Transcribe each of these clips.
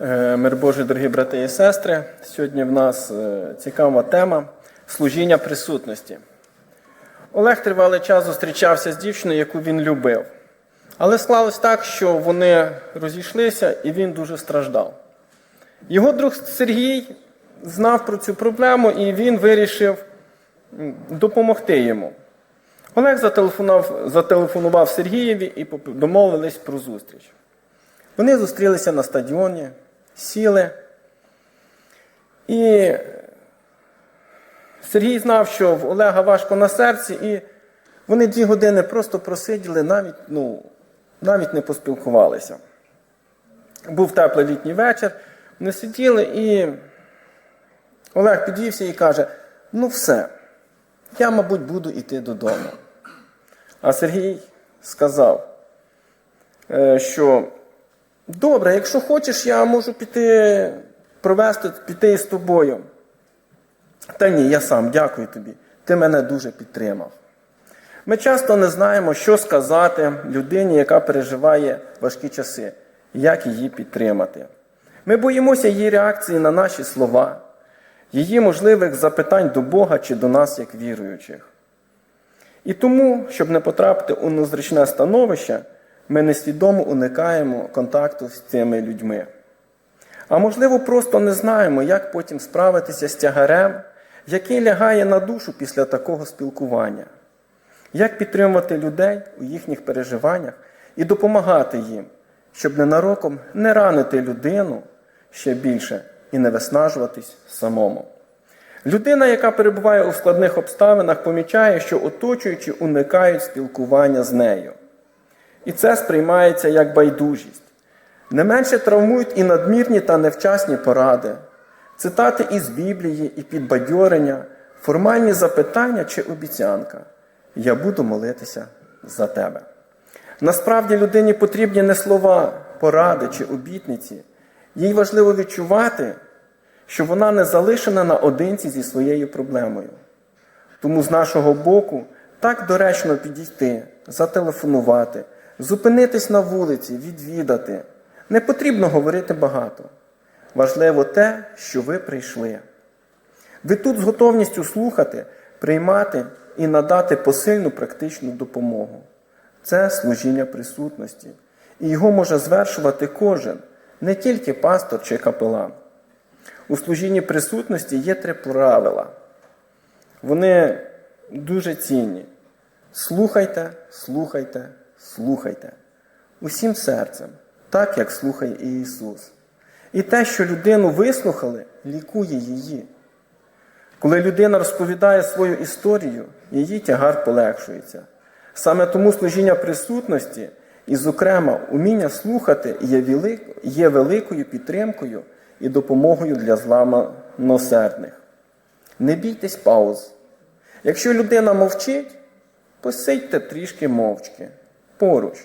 Е, Мир Божий, дорогі брати і сестри. Сьогодні в нас е, цікава тема служіння присутності. Олег тривалий час зустрічався з дівчиною, яку він любив. Але склалось так, що вони розійшлися і він дуже страждав. Його друг Сергій знав про цю проблему і він вирішив допомогти йому. Олег зателефонував, зателефонував Сергієві і домовились про зустріч. Вони зустрілися на стадіоні, сіли. І Сергій знав, що в Олега важко на серці, і вони дві години просто просиділи, навіть, ну, навіть не поспілкувалися. Був теплий літній вечір, вони сиділи, і Олег підвівся і каже: ну все, я, мабуть, буду йти додому. А Сергій сказав, е, що добре, якщо хочеш, я можу піти провести, піти з тобою. Та ні, я сам дякую тобі. Ти мене дуже підтримав. Ми часто не знаємо, що сказати людині, яка переживає важкі часи, як її підтримати. Ми боїмося її реакції на наші слова, її можливих запитань до Бога чи до нас, як віруючих. І тому, щоб не потрапити у незручне становище, ми несвідомо уникаємо контакту з цими людьми. А можливо, просто не знаємо, як потім справитися з тягарем, який лягає на душу після такого спілкування, як підтримувати людей у їхніх переживаннях і допомагати їм, щоб ненароком не ранити людину ще більше і не виснажуватись самому. Людина, яка перебуває у складних обставинах, помічає, що оточуючі уникають спілкування з нею. І це сприймається як байдужість. Не менше травмують і надмірні та невчасні поради, цитати із Біблії і підбадьорення, формальні запитання чи обіцянка. Я буду молитися за тебе. Насправді людині потрібні не слова, поради чи обітниці. Їй важливо відчувати, що вона не залишена наодинці зі своєю проблемою. Тому з нашого боку так доречно підійти, зателефонувати, зупинитись на вулиці, відвідати. Не потрібно говорити багато. Важливо те, що ви прийшли. Ви тут з готовністю слухати, приймати і надати посильну практичну допомогу. Це служіння присутності. І його може звершувати кожен, не тільки пастор чи капелан. У служінні присутності є три правила. Вони дуже цінні. Слухайте, слухайте, слухайте. Усім серцем, так як слухає і Ісус. І те, що людину вислухали, лікує її. Коли людина розповідає свою історію, її тягар полегшується. Саме тому служіння присутності і, зокрема, уміння слухати є, велик... є великою підтримкою і допомогою для зламаносердних. Не бійтесь пауз. Якщо людина мовчить, посидьте трішки мовчки поруч.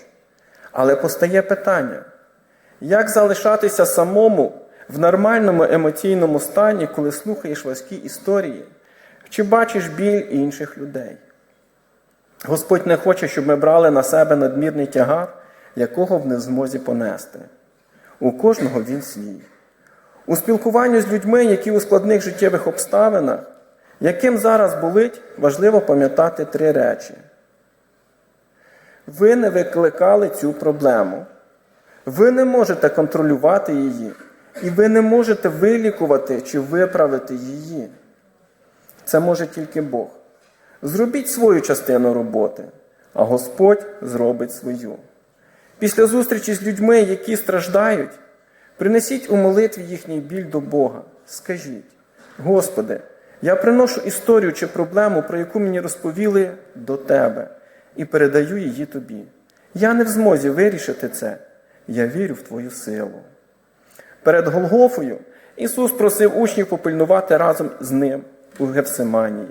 Але постає питання, як залишатися самому в нормальному емоційному стані, коли слухаєш важкі історії, чи бачиш біль інших людей? Господь не хоче, щоб ми брали на себе надмірний тягар, якого в не змозі понести. У кожного він свій. У спілкуванні з людьми, які у складних життєвих обставинах, яким зараз болить, важливо пам'ятати три речі. Ви не викликали цю проблему. Ви не можете контролювати її, і ви не можете вилікувати чи виправити її. Це може тільки Бог. Зробіть свою частину роботи, а Господь зробить свою. Після зустрічі з людьми, які страждають, принесіть у молитві їхній біль до Бога. Скажіть, Господи, я приношу історію чи проблему, про яку мені розповіли до Тебе, і передаю її Тобі. Я не в змозі вирішити це. Я вірю в Твою силу. Перед Голгофою Ісус просив учнів попильнувати разом з ним у Гефсиманії.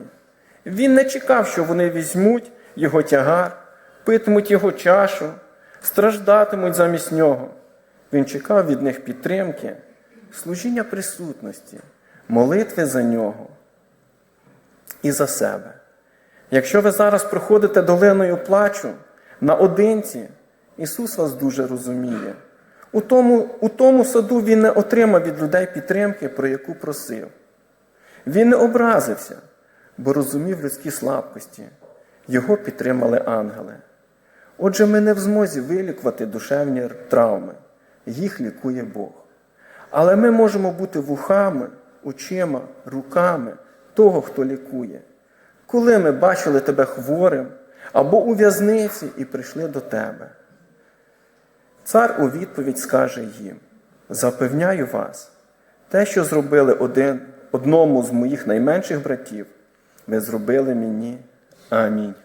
Він не чекав, що вони візьмуть його тягар, питимуть його чашу, страждатимуть замість нього. Він чекав від них підтримки, служіння присутності, молитви за нього і за себе. Якщо ви зараз проходите долиною плачу наодинці, Ісус вас дуже розуміє. У тому, у тому саду він не отримав від людей підтримки, про яку просив. Він не образився, бо розумів людські слабкості. Його підтримали ангели. Отже, ми не в змозі вилікувати душевні травми. Їх лікує Бог. Але ми можемо бути вухами, очима, руками того, хто лікує. Коли ми бачили тебе хворим або у в'язниці і прийшли до тебе. Цар у відповідь скаже їм: Запевняю вас, те, що зробили один, одному з моїх найменших братів, ви зробили мені. Амінь.